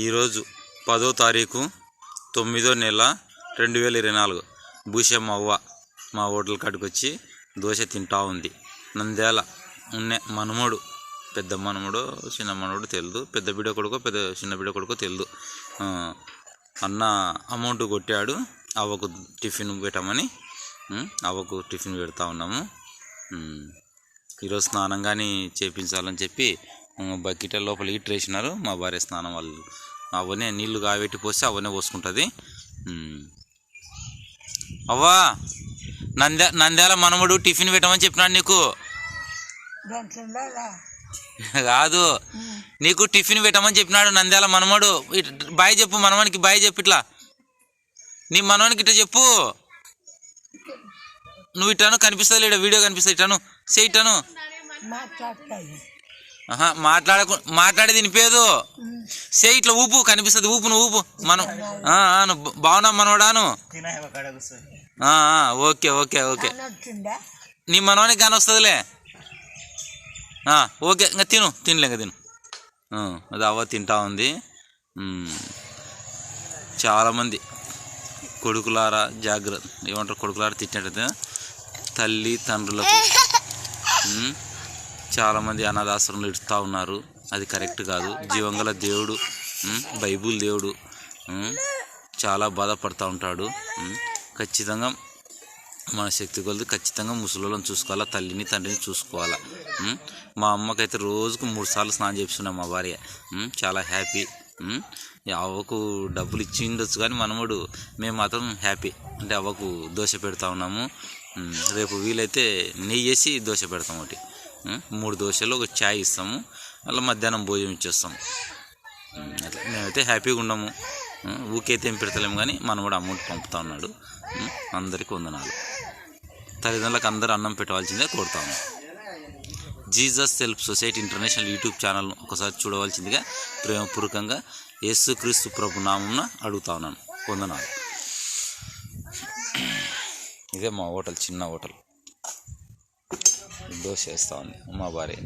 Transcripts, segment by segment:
ఈరోజు పదో తారీఖు తొమ్మిదో నెల రెండు వేల ఇరవై నాలుగు. భూషమ్మ అవ్వ మా హోటల్ కాడికి వచ్చి దోశ తింటా ఉంది. నంద్యాల ఉన్నే మనమడు పెద్ద మనమడు చిన్న మనమడు తెలియదు పెద్ద బిడ్డ కొడుకో పెద్ద చిన్న బిడ్డ కొడుకో తెలియదు అన్న అమౌంట్ కొట్టాడు. అవ్వకు టిఫిన్ పెట్టమని అవ్వకు టిఫిన్ పెడతా ఉన్నాము. ఈరోజు స్నానం కానీ చేపించాలని చెప్పి బకెట్ లోపలికి ట్రేసినారు వేసినారు మా భార్య స్నానం వాళ్ళు అవనే నీళ్ళు కాగబెట్టి పోస్తే అవనే పోసుకుంటుంది. అవ్వా నంద్యా నంద్యాల మనమడు టిఫిన్ పెట్టమని చెప్పినాడు నీకు? కాదు. నీకు టిఫిన్ పెట్టమని చెప్పినాడు నంద్యాల మనమడు. బాయ్ చెప్పు మనవానికి బాయ్ చెప్పు ఇట్లా. నీ మనవానికి ఇట్లా చెప్పు. నువ్వు ఇటాను కనిపిస్తుంది లేడా వీడియో కనిపిస్తుంది మాట్లాడతాయి. ఆహా మాట్లాడకు మాట్లాడి తినిపేదు సే ఇట్లా ఊపు కనిపిస్తుంది. ఊపు నువ్వు ఊపు. మనం బాగున్నా ఆ, ఓకే ఓకే ఓకే. నీ మనవానికి కానీ వస్తుందిలే. ఓకే ఇంకా తిను తినలే ఇంకా తిను. అది అవ్వ తింటా ఉంది. చాలామంది కొడుకులారా జాగ్రత్త ఏమంటారు? కొడుకులారా తిట్టినట్టయితే తల్లి తండ్రులకు చాలామంది అనాథాశ్రమంలో ఇడుస్తూ ఉన్నారు. అది కరెక్ట్ కాదు. జీవంగల దేవుడు బైబుల్ దేవుడు చాలా బాధపడుతూ ఉంటాడు. ఖచ్చితంగా మన శక్తి కొలది ఖచ్చితంగా ముసలోళ్ళని చూసుకోవాలా తల్లిని తండ్రిని చూసుకోవాలా. మా అమ్మకైతే రోజుకు మూడు సార్లు స్నానం చేపిస్తున్నాం మా భార్య. చాలా హ్యాపీ. అవ్వకు డబ్బులు ఇచ్చి ఉండొచ్చు కానీ మనముడు మేము మాత్రం హ్యాపీ. అంటే అవ్వకు దోశ పెడతా ఉన్నాము. రేపు వీలైతే నెయ్యి వేసి దోశ పెడతాం ఒకటి. మూడు దోశలు ఒక ఛాయ్ ఇస్తాము. అలా మధ్యాహ్నం భోజనం ఇచ్చేస్తాం అట్లా. మేమైతే హ్యాపీగా ఉన్నాము. ఊకైతే ఏం పెడతలేము కానీ మనం కూడా అమౌంట్ పంపుతా ఉన్నాడు. అందరికీ వందనాలు. తల్లిదండ్రులకు అందరూ అన్నం పెట్టవలసిందే కోరుతాము Jesus Self Society International YouTube ఛానల్ను ఒకసారి చూడవలసిందిగా ప్రేమపూర్వకంగా యేసుక్రీస్తు ప్రభు నామంన అడుగుతా ఉన్నాను. వందనాలు. ఇదే మా హోటల్ చిన్న హోటల్. దోశ వేస్తూ ఉంది. మా భార్య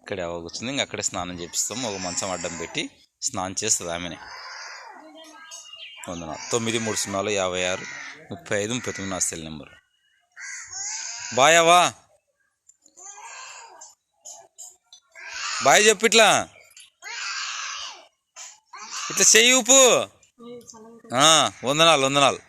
ఇక్కడే కూర్చుంది. ఇంకా అక్కడే స్నానం చేపిస్తాం. ఒక మంచం అడ్డం పెట్టి స్నానం చేస్తుంది ఆమెనే. వందన తొమ్మిది మూడు సున్నాలు యాభై ఆరు ముప్పై ఐదు ముప్పై తొమ్మిది నా సెల్ నెంబర్. బాయావా బాయ్ చెప్పు ఇట్లా. ఇట్లా చెయ్యి ఉప్పు వందనాలు వందనాలు.